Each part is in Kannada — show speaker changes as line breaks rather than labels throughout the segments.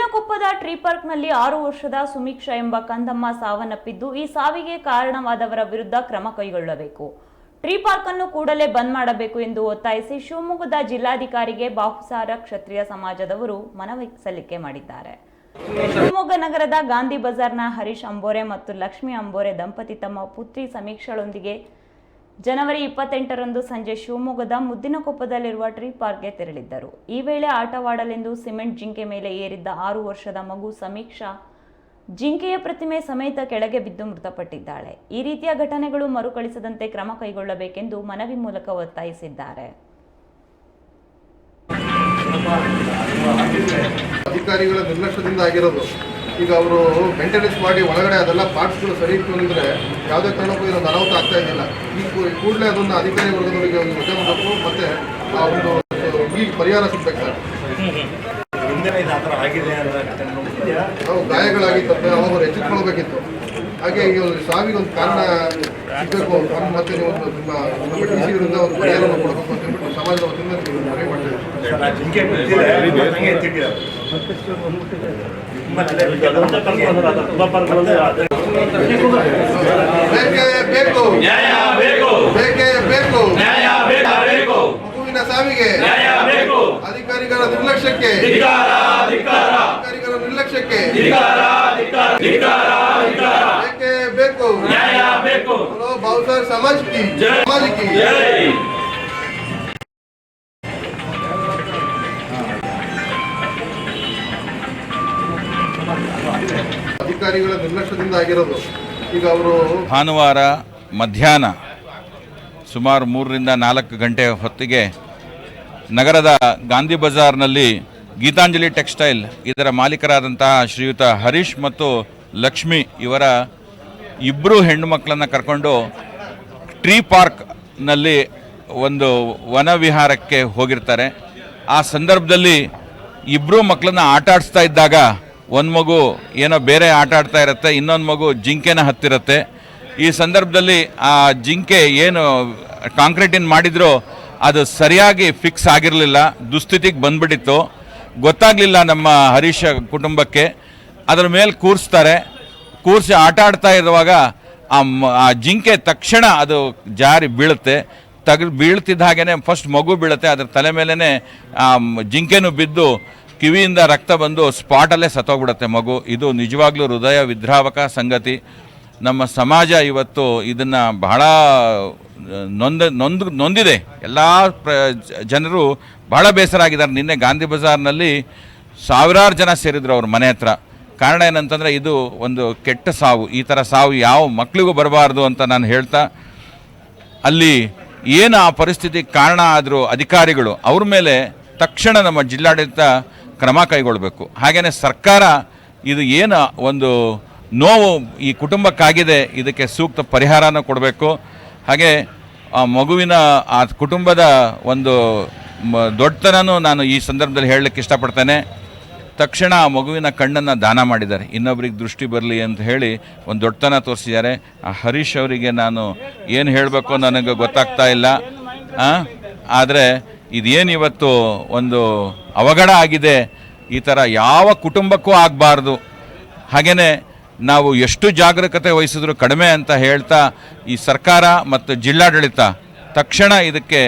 ಮುದ್ದಿನಕೊಪ್ಪದ ಟ್ರೀ ಪಾರ್ಕ್ನಲ್ಲಿ ಆರು ವರ್ಷದ ಸುಮೀಕ್ಷಾ ಎಂಬ ಕಂದಮ್ಮ ಸಾವನ್ನಪ್ಪಿದ್ದು, ಈ ಸಾವಿಗೆ ಕಾರಣವಾದವರ ವಿರುದ್ಧ ಕ್ರಮ ಕೈಗೊಳ್ಳಬೇಕು. ಟ್ರೀ ಪಾರ್ಕ್ ಅನ್ನು ಕೂಡಲೇ ಬಂದ್ ಮಾಡಬೇಕು ಎಂದು ಒತ್ತಾಯಿಸಿ ಶಿವಮೊಗ್ಗದ ಜಿಲ್ಲಾಧಿಕಾರಿಗೆ ಬಾಹುಸಾರ ಕ್ಷತ್ರಿಯ ಸಮಾಜದವರು ಮನವಿ ಸಲ್ಲಿಕೆ ಮಾಡಿದ್ದಾರೆ. ಶಿವಮೊಗ್ಗ ನಗರದ ಗಾಂಧಿ ಬಜಾರ್ನ ಹರೀಶ್ ಅಂಬೋರೆ ಮತ್ತು ಲಕ್ಷ್ಮಿ ಅಂಬೋರೆ ದಂಪತಿ ತಮ್ಮ ಪುತ್ರಿ ಸಮೀಕ್ಷಳೊಂದಿಗೆ ಜನವರಿ ಇಪ್ಪತ್ತೆಂಟರಂದು ಸಂಜೆ ಶಿವಮೊಗ್ಗದ ಮುದ್ದಿನಕೊಪ್ಪದಲ್ಲಿರುವ ಟ್ರೀ ಪಾರ್ಕ್ಗೆ ತೆರಳಿದ್ದರು. ಈ ವೇಳೆ ಆಟವಾಡಲೆಂದು ಸಿಮೆಂಟ್ ಜಿಂಕೆ ಮೇಲೆ ಏರಿದ್ದ ಆರು ವರ್ಷದ ಮಗು ಸಮೀಕ್ಷಾ ಜಿಂಕೆಯ ಪ್ರತಿಮೆ ಸಮೇತ ಕೆಳಗೆ ಬಿದ್ದು ಮೃತಪಟ್ಟಿದ್ದಾಳೆ. ಈ ರೀತಿಯ ಘಟನೆಗಳು ಮರುಕಳಿಸದಂತೆ ಕ್ರಮ ಕೈಗೊಳ್ಳಬೇಕೆಂದು ಮನವಿ ಮೂಲಕ ಒತ್ತಾಯಿಸಿದ್ದಾರೆ.
ಅಧಿಕಾರಿಗಳ ನಿರ್ಲಕ್ಷ್ಯದಿಂದ ಆಗಿರೋದು ಈಗ ಅವರು ಮೇಂಟೆನೆನ್ಸ್ ಮಾಡಿ ಒಳಗಡೆ ಅದೆಲ್ಲ ಪಾರ್ಟ್ಸ್ಗಳು ಸರಿ ಇತ್ತು ಅಂದರೆ ಯಾವುದೇ ಕಾರಣಕ್ಕೂ ಇದೊಂದು ಅನಾಹುತ ಆಗ್ತಾ ಇದ್ದಿಲ್ಲ ಈ ಕೂಡಲೇ ಅದನ್ನು ಅಧಿಕಾರಿ ವರ್ಗದವರಿಗೆ ಒಂದು ವಜಾ ಮಾಡಬೇಕು ಮತ್ತೆ ಆ ಒಂದು ಈ ಪರಿಹಾರ ಸಿಗ್ಬೇಕು ಸರ್. ನಾವು ಗಾಯಗಳಾಗಿತ್ತಂತೆ ಅವಾಗ ಅವ್ರು ಎಚ್ಚೆತ್ಕೊಳ್ಬೇಕಿತ್ತು. ಹಾಗೆ ಈ ಒಂದು ಸಾವಿಗೆ ಒಂದು ಕಾರಣ ಸಿಗಬೇಕು ಮತ್ತೆ ಒಂದು ಪರಿಹಾರವನ್ನು ಕೊಡಬೇಕು ಅಂತ ಹೇಳ್ಬಿಟ್ಟು ಸಮಾಜದ ವತಿಯಿಂದ ನೀವು ಮನವಿ ಮಗುವಿನ ಸಾವಿಗೆ. ಅಧಿಕಾರಿಗಳ ನಿರ್ಲಕ್ಷ್ಯಕ್ಕೆ. ಅಧಿಕಾರಿಗಳ ನಿರ್ಲಕ್ಷ್ಯಕ್ಕೆ. समाज की
जय।
समाज की
ಜೈ
ಅಧಿಕಾರಿಗಳ ನಿರ್ಲಕ್ಷ್ಯದಿಂದ ಆಗಿರೋದು ಈಗ ಅವರು
ಭಾನುವಾರ ಮಧ್ಯಾಹ್ನ ಸುಮಾರು ಮೂರರಿಂದ ನಾಲ್ಕು ಗಂಟೆ ಹೊತ್ತಿಗೆ ನಗರದ ಗಾಂಧಿ ಬಜಾರ್ನಲ್ಲಿ ಗೀತಾಂಜಲಿ ಟೆಕ್ಸ್ಟೈಲ್ ಇದರ ಮಾಲೀಕರಾದಂತಹ ಶ್ರೀಯುತ ಹರೀಶ್ ಮತ್ತು ಲಕ್ಷ್ಮಿ ಇವರ ಇಬ್ಬರು ಹೆಣ್ಣು ಮಕ್ಕಳನ್ನು ಕರ್ಕೊಂಡು ಟ್ರೀ ಪಾರ್ಕ್ನಲ್ಲಿ ಒಂದು ವನವಿಹಾರಕ್ಕೆ ಹೋಗಿರ್ತಾರೆ. ಆ ಸಂದರ್ಭದಲ್ಲಿ ಇಬ್ಬರು ಮಕ್ಕಳನ್ನ ಆಟ ಆಡಿಸ್ತಾ ಇದ್ದಾಗ ಒಂದು ಮಗು ಏನೋ ಬೇರೆ ಆಟ ಆಡ್ತಾ ಇರುತ್ತೆ, ಇನ್ನೊಂದು ಮಗು ಜಿಂಕೆನ ಹತ್ತಿರುತ್ತೆ. ಈ ಸಂದರ್ಭದಲ್ಲಿ ಆ ಜಿಂಕೆ ಏನು ಕಾಂಕ್ರೀಟಿನ ಮಾಡಿದ್ರು ಅದು ಸರಿಯಾಗಿ ಫಿಕ್ಸ್ ಆಗಿರಲಿಲ್ಲ, ದುಸ್ಥಿತಿಗೆ ಬಂದ್ಬಿಟ್ಟಿತ್ತು. ಗೊತ್ತಾಗಲಿಲ್ಲ ನಮ್ಮ ಹರೀಶ ಕುಟುಂಬಕ್ಕೆ. ಅದರ ಮೇಲೆ ಕೂರಿಸ್ತಾರೆ. ಕೂರಿಸಿ ಆಟ ಆಡ್ತಾ ಇರುವಾಗ ಆ ಜಿಂಕೆ ತಕ್ಷಣ ಅದು ಜಾರಿ ಬೀಳುತ್ತೆ. ತಗ ಬೀಳ್ತಿದ್ದ ಹಾಗೇನೆ ಫಸ್ಟ್ ಮಗು ಬೀಳುತ್ತೆ, ಅದರ ತಲೆ ಮೇಲೇ ಆ ಜಿಂಕೆನೂ ಬಿದ್ದು ಕಿವಿಯಿಂದ ರಕ್ತ ಬಂದು ಸ್ಪಾಟಲ್ಲೇ ಸತ್ತೋಗ್ಬಿಡುತ್ತೆ ಮಗು. ಇದು ನಿಜವಾಗ್ಲೂ ಹೃದಯ ವಿದ್ರಾವಕ ಸಂಗತಿ. ನಮ್ಮ ಸಮಾಜ ಇವತ್ತು ಇದನ್ನು ಬಹಳ ನೊಂದ, ನೊಂದು, ನೊಂದಿದೆ. ಎಲ್ಲ ಪ್ರ, ಜನರು ಬಹಳ ಬೇಸರ ಆಗಿದ್ದಾರೆ. ನಿನ್ನೆ ಗಾಂಧಿ ಬಜಾರ್ನಲ್ಲಿ ಸಾವಿರಾರು ಜನ ಸೇರಿದ್ರು ಅವ್ರ ಮನೆ ಹತ್ರ. ಕಾರಣ ಏನಂತಂದರೆ ಇದು ಒಂದು ಕೆಟ್ಟ ಸಾವು. ಈ ಥರ ಸಾವು ಯಾವ ಮಕ್ಕಳಿಗೂ ಬರಬಾರ್ದು ಅಂತ ನಾನು ಹೇಳ್ತಾ, ಅಲ್ಲಿ ಏನು ಆ ಪರಿಸ್ಥಿತಿ ಕಾರಣ ಆದರೂ ಅಧಿಕಾರಿಗಳು ಅವ್ರ ಮೇಲೆ ತಕ್ಷಣ ನಮ್ಮ ಜಿಲ್ಲಾಡಳಿತ ಕ್ರಮ ಕೈಗೊಳ್ಳಬೇಕು ಹಾಗೆಯೇ ಸರ್ಕಾರ ಇದು ಏನು ಒಂದು ನೋವು ಈ ಕುಟುಂಬಕ್ಕಾಗಿದೆ, ಇದಕ್ಕೆ ಸೂಕ್ತ ಪರಿಹಾರನ ಕೊಡಬೇಕು. ಹಾಗೆ ಆ ಮಗುವಿನ ಆ ಕುಟುಂಬದ ಒಂದು ಮ ದೊಡ್ಡತನನೂ ನಾನು ಈ ಸಂದರ್ಭದಲ್ಲಿ ಹೇಳಲಿಕ್ಕೆ ಇಷ್ಟಪಡ್ತೇನೆ. ತಕ್ಷಣ ಆ ಮಗುವಿನ ಕಣ್ಣನ್ನು ದಾನ ಮಾಡಿದ್ದಾರೆ. ಇನ್ನೊಬ್ರಿಗೆ ದೃಷ್ಟಿ ಬರಲಿ ಅಂತ ಹೇಳಿ ಒಂದು ದೊಡ್ಡತನ ತೋರಿಸಿದ್ದಾರೆ. ಆ ಹರೀಶ್ ಅವರಿಗೆ ನಾನು ಏನು ಹೇಳಬೇಕು ನನಗೆ ಗೊತ್ತಾಗ್ತಾ ಇಲ್ಲ. ಆದರೆ ಇದೇನು ಇವತ್ತು ಒಂದು ಅವಘಡ ಆಗಿದೆ. ಈ ಥರ ಯಾವ ಕುಟುಂಬಕ್ಕೂ ಆಗಬಾರ್ದು. ಹಾಗೆಯೇ ನಾವು ಎಷ್ಟು ಜಾಗರೂಕತೆ ವಹಿಸಿದ್ರು ಕಡಿಮೆ ಅಂತ ಹೇಳ್ತಾ ಈ ಸರ್ಕಾರ ಮತ್ತು ಜಿಲ್ಲಾಡಳಿತ ತಕ್ಷಣ ಇದಕ್ಕೆ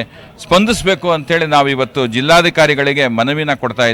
ಸ್ಪಂದಿಸಬೇಕು ಅಂತೇಳಿ ನಾವು ಇವತ್ತು ಜಿಲ್ಲಾಧಿಕಾರಿಗಳಿಗೆ ಮನವಿನ ಕೊಡ್ತಾ